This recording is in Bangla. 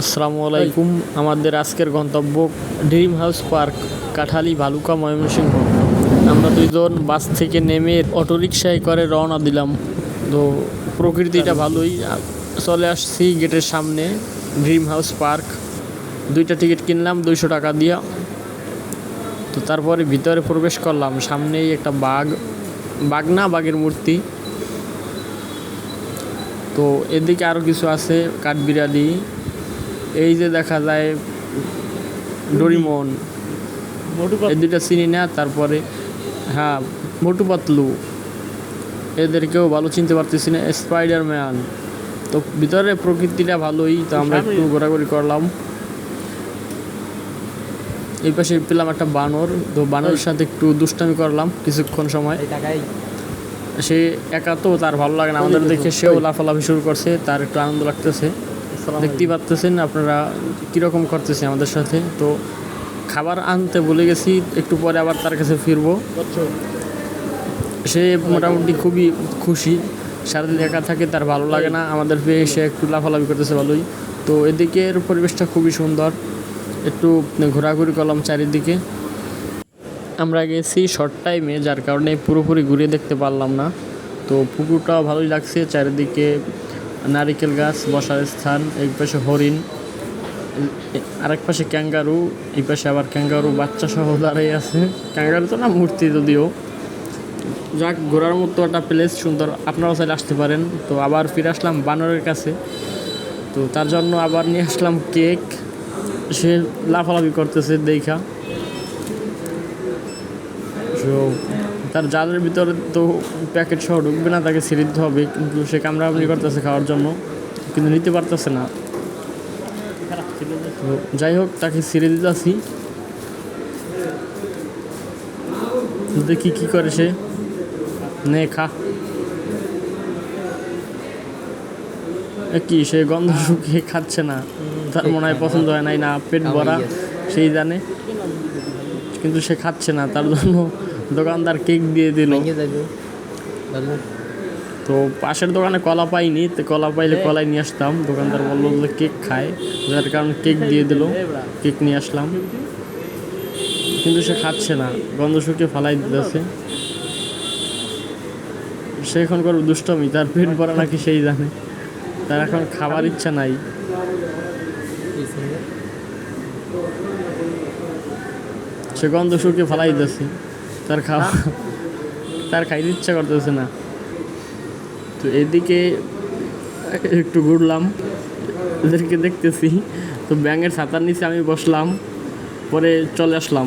আসসালামু আলাইকুম। আমাদের আজকের গন্তব্য dream house park Kathali Bhaluka Mymensingh. আমরা দুইজন বাস থেকে নেমে অটোরিকশায় করে রওনা দিলাম। তো প্রকৃতিটা ভালোই। চলে আসছি গেটের সামনে ড্রিম হাউস পার্ক দুইটা টিকিট কিনলাম দুইশো টাকা দিয়া। তো তারপরে ভিতরে প্রবেশ করলাম। সামনেই একটা বাঘ। বাঘ না বাঘের মূর্তি। তো এদিকে আরও কিছু আছে কাঠবিড়ালি। এই যে দেখা যায় ডরিমন এই দুইটা চিনি না তারপরে হ্যাঁ মোটু পাতলু এদেরকেও ভালো চিনতে পারতেছি না স্পাইডারম্যান। তো ভিতরে প্রকৃতিটা ভালোই তো আমরা একটু ঘোরাঘুরি করলাম। এই পাশে পেলাম একটা বানর তো বানরের সাথে একটু দুষ্টামি করলাম কিছুক্ষণ সময়। সে একা তো তার ভালো লাগে না আমাদের দেখে সেও লাফালাফি শুরু করছে তার একটু আনন্দ লাগতেছে। দেখতেই পাচ্তেছেন আপনারা কীরকম করতেছে আমাদের সাথে। তো খাবার আনতে ভুলে গেছি একটু পরে আবার তার কাছে ফিরবো। সে মোটামুটি খুবই খুশি সারাদিন একা থাকে তার ভালো লাগে না। আমাদের পেয়ে সে একটু লাফালাফি করতেছে ভালোই। তো এদিকের পরিবেশটা খুবই সুন্দর একটু ঘোরাঘুরি করলাম চারিদিকে। আমরা গেছি শর্ট টাইমে যার কারণে পুরোপুরি ঘুরে দেখতে পারলাম না। তো পুকুরটাও ভালোই লাগছে চারিদিকে নারিকেল গাছ বসার স্থান, এই পাশে হরিণ, আরেক পাশে ক্যাঙ্গারু, এই পাশে আবার ক্যাঙ্গারু বাচ্চা সহ দাঁড়িয়ে আছে। ক্যাঙ্গারু তো না মূর্তি যদিও। যাক, ঘোরার মতো একটা প্লেস সুন্দর। আপনারাও চাইলে আসতে পারেন। তো আবার ফিরে আসলাম বানরের কাছে। তো তার জন্য আবার নিয়ে আসলাম কেক। সে লাফালাফি করতেছে, দেখা। তো তার জালের ভিতরে তো প্যাকেট সহ ঢুকবে না তাকে ছেড়ে দিতে হবে। কিন্তু সে কামড়াকামড়ি করতেছে খাওয়ার জন্য কিন্তু নিতে পারতেছে না। তো যাই হোক তাকে ছেড়ে দিতেছি। দেখি কি করে সে। নে খা। কি সে গন্ধ শুকিয়ে খাচ্ছে না? তার মনে হয় পছন্দ হয় নাই না পেট ভরা সেই জানে। কিন্তু সে খাচ্ছে না তার জন্য দোকানদার কেক দিয়ে দিল। তো পাশের দোকানে কলা পাইনি তো কলা পাইলে কলাই নিয়ে আসতাম। দোকানদার বলল যে কেক খায়। যার কারণে কেক দিয়ে দিল কেক নিয়ে আসলাম। কিন্তু সে খাচ্ছে না গন্ধ শুকিয়ে ফালাই দিতেছে। সে এখন করবে দুষ্টমি তার পেট ভরা নাকি সেই জানে। তার এখন খাবার ইচ্ছা নাই। সে গন্ধ শুকিয়ে ফালাই দিতেছে। তার খাওয়া তার খাইতে ইচ্ছা করতেছে না। তো এদিকে একটু ঘুরলাম। এদেরকে দেখতেছি। তো ব্যাঙের ছাতার নিচে আমি বসলাম। পরে চলে আসলাম।